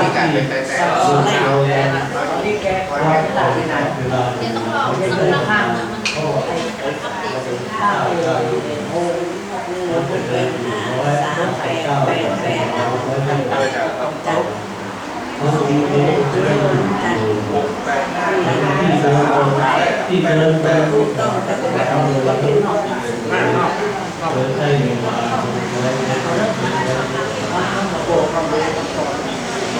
มีการเป็นแต่แต่สูงเอา ตอนนี้แกขอแกไม่ได้ที่ไหน เวลา เดี๋ยวต้องรอสักราคามันมันอัปเดต ข้าวเลยโอ้โห เป็นเรื่องร้อยสามแปดเก้าแปดแปดร้อยแปด เออจะต้อง จัด บางทีเราจะได้อยู่ หกแปดห้า ที่เดินที่เดินไป ถูกต้องแต่ก็ไม่เอาเลยว่าเป็นนอก ห้านอก เดินได้เงินมาไว้ในตัวเอง ว่าห้ามมาโกงคำเลย ถ้าเราทำเป็นดีแต่แต่แต่ดีคือเข้ารักเข้าจิตเข้าเข้ารักเข้าเข้ารักขอพูดตอนที่เราเที่ยวคืน ด้านในขวาที่ออก ที่ที่หาย ตั้งแต่เด็กไปอ่ะไว้ไว้ที่หอดเรา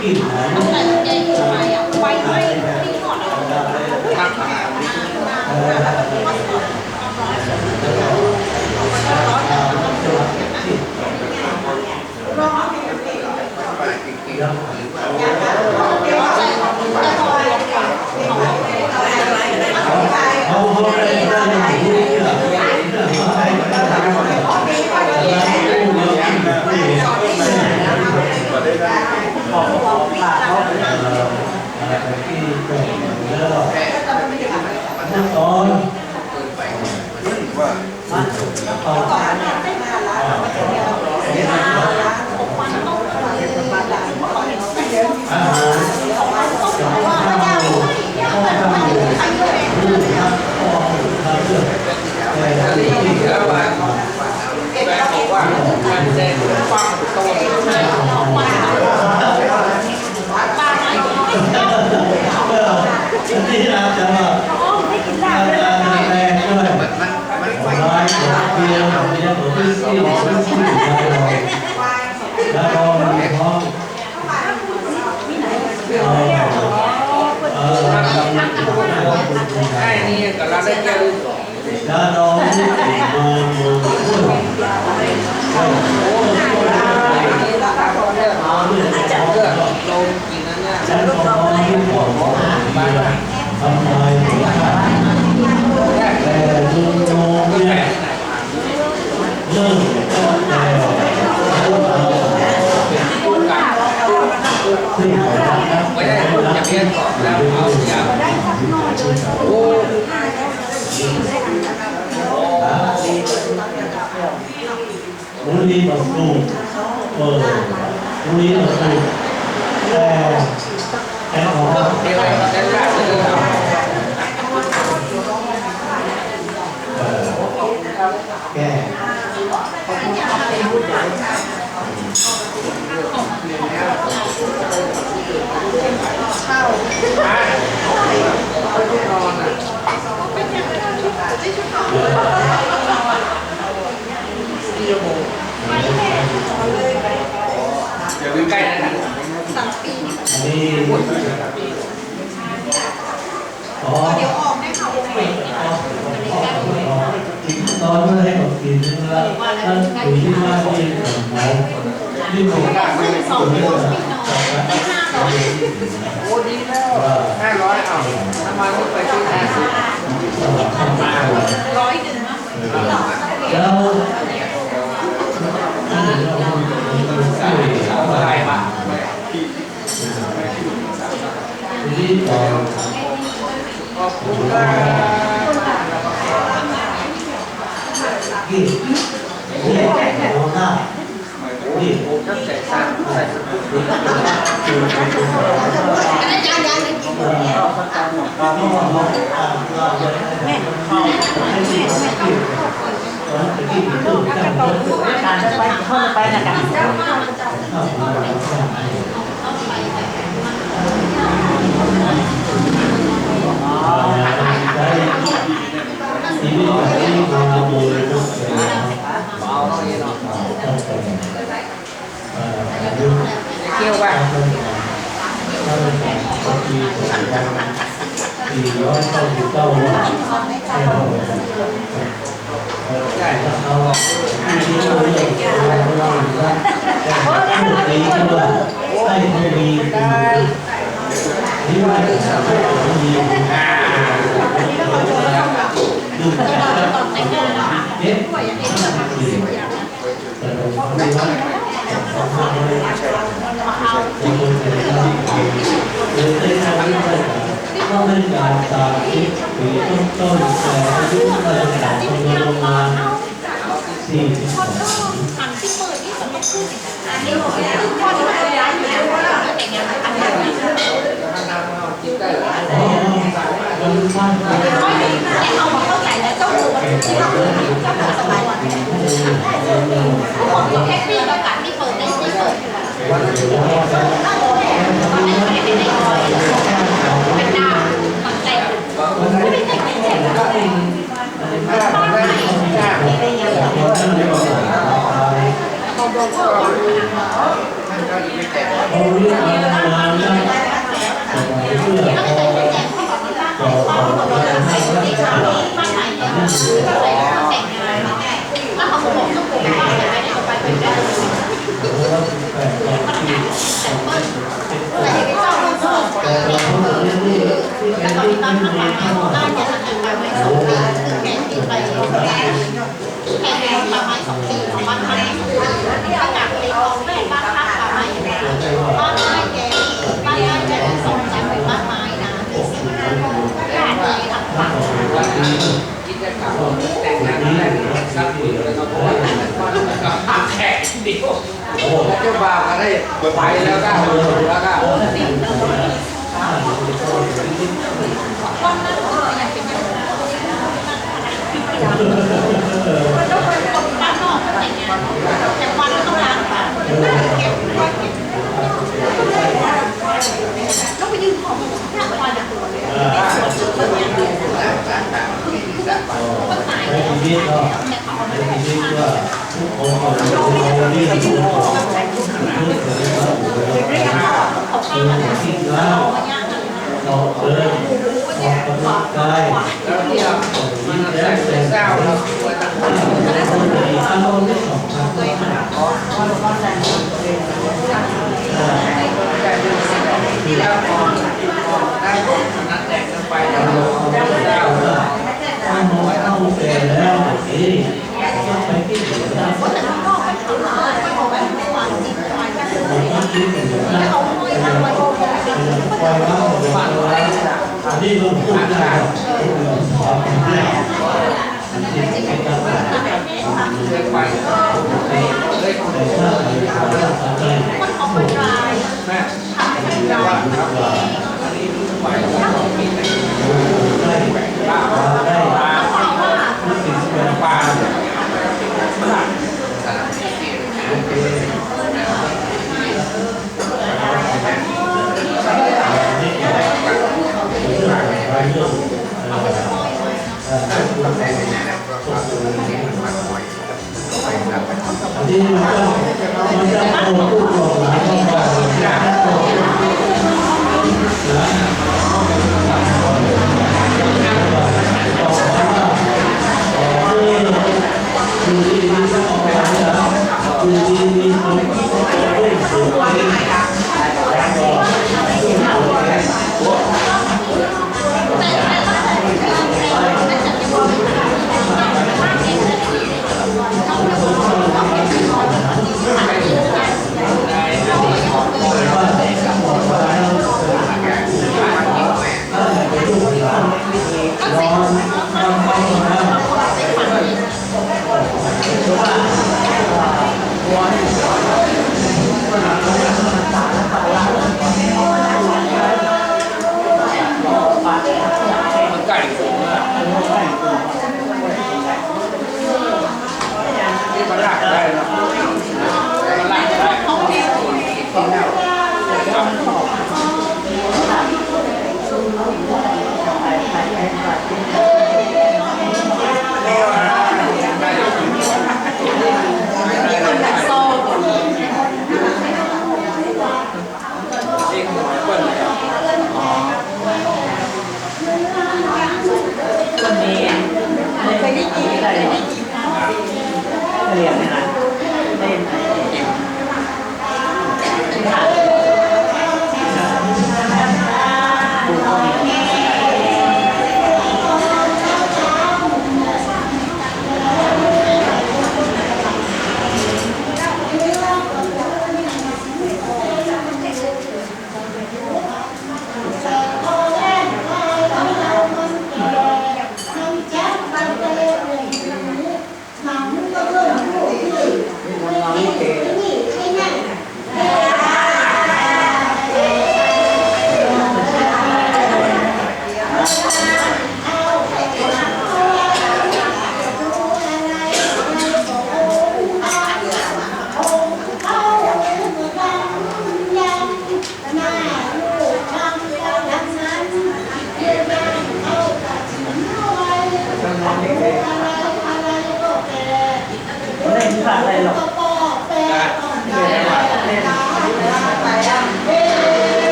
พขนาด เขาเขาได้ได้อย่างนี้เนี่ยเขาได้ได้ทำอะไรแล้วผู้เดียวผู้เดียว ก็ได้ได้ ขอขอปากเขาเลยอะไรที่เป็นแล้วขั้นตอนว่ามันตอนตอนเนี่ยได้มาล้านมันจะเดียวเสียมาล้านมันต้องมาล้านเขาเห็นว่าเยอะอาหารกับข้าวข้าวข้าวพืชผักข้าวข้าวเลือกแต่ที่ที่แล้วว่าแม่บอกว่ามันแดงฟังโต ที่อาจจะอาจจะแรงด้วย มันมันมันไฟ ร้าย หัวเพียวเพียวหัวพี่ซี่หัวพี่ซี่แล้วก็มีห้องเออเออไอ้นี่กับเราได้เจอแล้วน้องที่ติดมือมือพูดราคาเขาเนี่ยเอาเนี่ยจะเอาเลืเนี่อยกลงกินนั้านนก็มองที่บอกว่าทำไมถึงแต่ลุงโยมเนี่ย ไม่ได้พูดอย่างเรียนก่อนแล้วเอาอย่างโอ้บุรีบังตูเออบุรีบังตูแต่แต่ของเดี๋ยวได้ราชเลยครับแก่ เดี๋ยวใกล้นะสั่งปีอันนี้อ๋อเดี๋ยวออกได้ค่ะวงใหม่ตอนเมื่อให้ผมกิน แล้วท่านอยู่ที่บ้านที่ผมไว้ที่ผมได้ซื้อสองโดสพี่น้องได้ห้าร้อยโอ้ดีแล้ว ห้าร้อยเอาน้ำมันไปที่ห้าสิบร้อยหนึ่งมั้งแล้วอะไรบ้างที่ต่อขอบคุณครับที่ที่โอ้หน้าที่ผมก็ใส่สั้นใส่สั้นอันนั้นยังยังยังกินเอ่อการที่เราอ่านเราจะให้เขาให้ที่ที่ตอนที่ที่ตู้ตั้งรถการจะไปเข้าไปนะกันเจ้ามามันจะข้าวของเราเอาไม่ได้ชีวิตแบบนี้มาโดยทุกอย่างเอาเนาะนี่เนาะ ตั้งแต่เอ่ออายุ เกี่ยวว่า ตั้งแต่ตั้งแต่ปีสองพัน สี่ร้อยเก้าสิบเก้าวันเที่ยวเอ่อถ้าเขาที่เราเรียกเราเราแต่พูดดีว่าให้เขามีเป็ ต้องต้องก็ท่านก็จะไปแต่งเอาเรื่องมามาได้เพื่อขอขอขอให้รักษาบ้านไหนเนี่ยแต่งงานแล้วเขาบอต้องปลูกบ้านไหนไม่ได้เอาไปเป็นแบบแล้วแต่ความคิดแต่ยังเจ้าลูกพ่อแต่เราพูดเรื่องนี้ที่แล้เป็วนตอนที่นี้ตไม่อนมีข้าบ้านเนี่ยจะกินไปไม่สองปี แข่งกินไปแข่งกินประมาณสองปีของบ้านไม้ถ้าอยากไปลองแม่บ้านพักป่าไม้บ้านไม้แกบ้านไม้แกสองชั้นเป็นบ้านไม้นะญาติเลยทำฝั่งวันนี้กิจกรรมแต่งงานแต่งสักปีแล้วก็บอกว่าก็พักแขกเดียวแล้วเจ้าบ่าวก็ได้ไปแล้วก็แล้วก็วันนั้นเอออยากเป็นบ้านนอก แต่งงานแต่วันต้องล้างบาเก็บไว้เก็บแล้วไปยืมของหน้าวันอะส่วนส่วเนี่ยทีนี้ก็แต่เขาไม่ในได้ชีวิตว่าทุกคนเราเราเรียนทุกคนเพื่อเกิดว่าเขาเอข้ามอมาที่แล้วเขาย่างกันเราเดินออกกำลังกายแล้วที่เรามันแสงเศร้าเราควรจะคนดีอามณ์ที่สองครับที่แล้วพอได้ของนัดต่งกันไปแล้วเราเก่แล้วนี่ต้องไปที่ไหนได้ว่าแต่ข้างนอกไม่ทำเลยไม่บอกว่าไม่หวานจริงหวานกัน ผมก็คิด อย่างนั้นไม่เอาไม่ทำอะไรปล่อยว่าผมฟังไว้อันนี้เราพูดได้ขอบคุณแม่ที่เป็นการแรายเรื่องอันนี้มันก็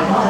Yeah.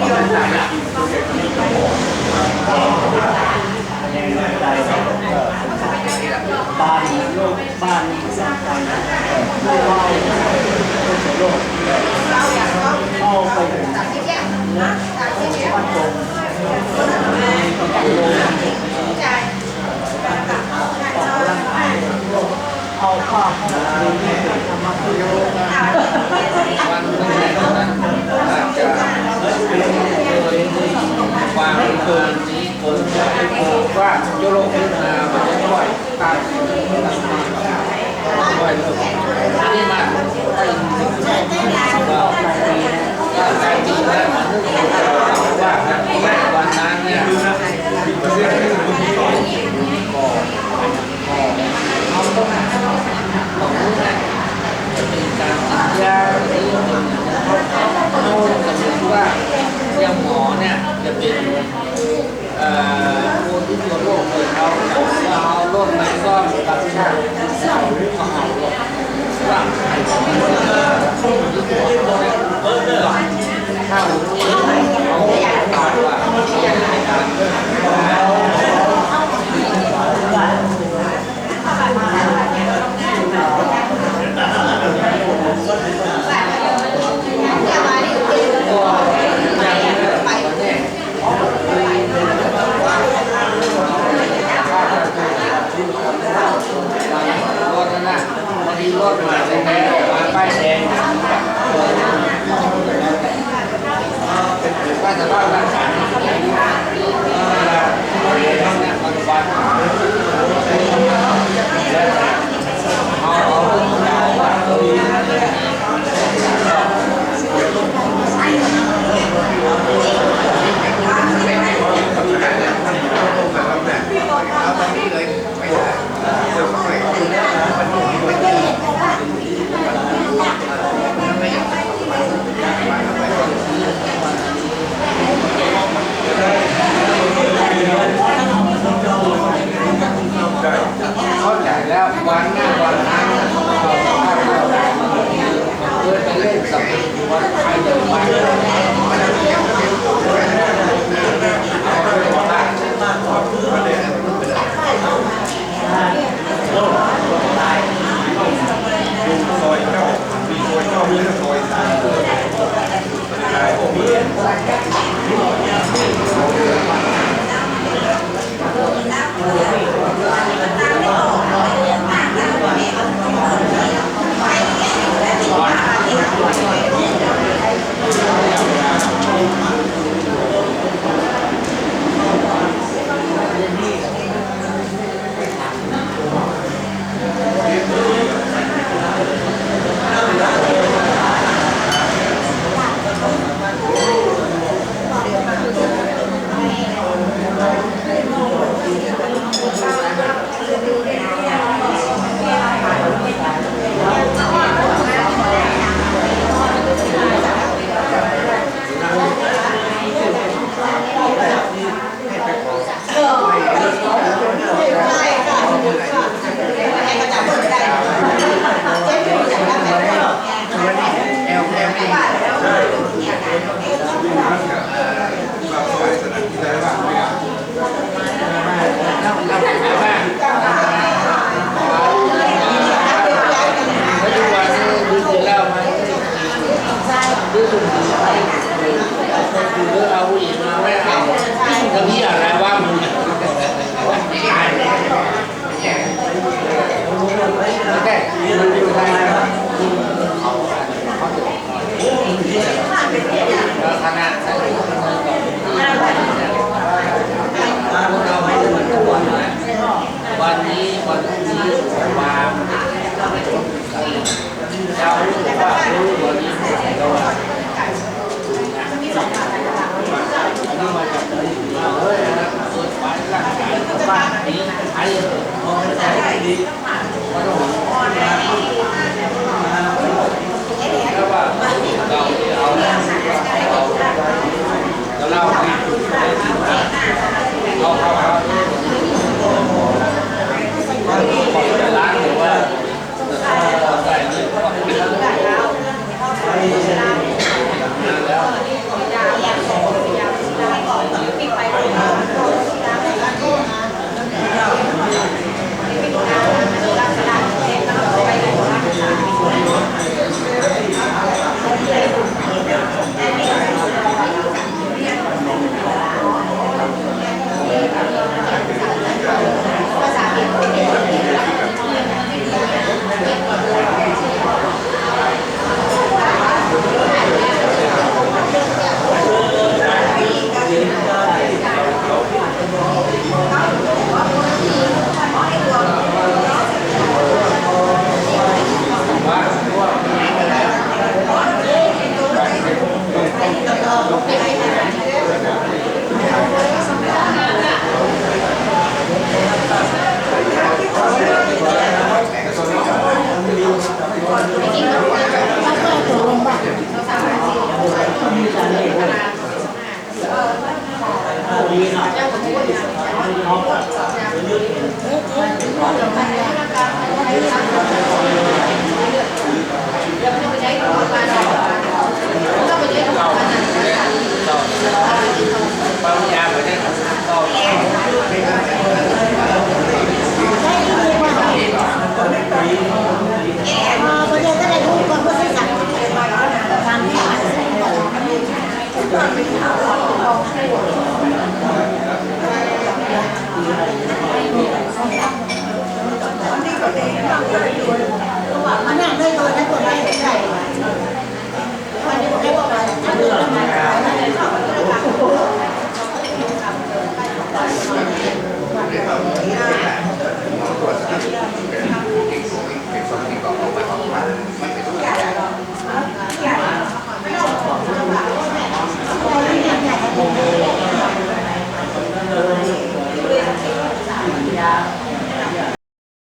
บ้านโลกบ้านนี้สำคัญโลกโลกโลกเอาไปถึงนะปันโกงปันโกงเอาข้าของเราเนี่ก รือเอาสมมติ ว่าอย่างหมอเนี่ยจะเป็นเอ่อคนที่ตัวโรคเลยเอาเอาโรคไหนก็ตัดชาติเอาเอาโรคว่าไอ้ของมันที่ตัวเออเด้อถ้าผมเอาตายว่าการ รถนั่นน่ะบางทีรถมาแท้ๆออกมาป้ายแดงป้ายสภาพร่างกายเนี่ยปัจจุบันเอาเอาเรื่องราวว่าเข้าใจแล้ววันหน้าวันนั้นเราสภาพเราเพื่อไปเล่นกับวันใครจะมาเอาไปว่า ซอยเก้ามี ซอยเก้ามีซอยสาม ปัจจุบันนี้ดูสิแล้วมันดูสุดดูเรื่องเอาผู้หญิงมาไม่เอาแล้วพี่อะไรว่ามึงไม่ได้ไม่ได้มันอยู่ไทยนะเขาเขาจะแล้วคณะท่านผู้นำกับพวกเราไม่เหมือนทุกวันนะ วันนี้วันพรุ่งนี้มาเจ้ารู้ว่ารู้วันนี้เราอะอันนี้มาจากไหนมาเฮ้ยนะเปิดไปร่างกายบ้านนี้ไอ้มองไม่ได้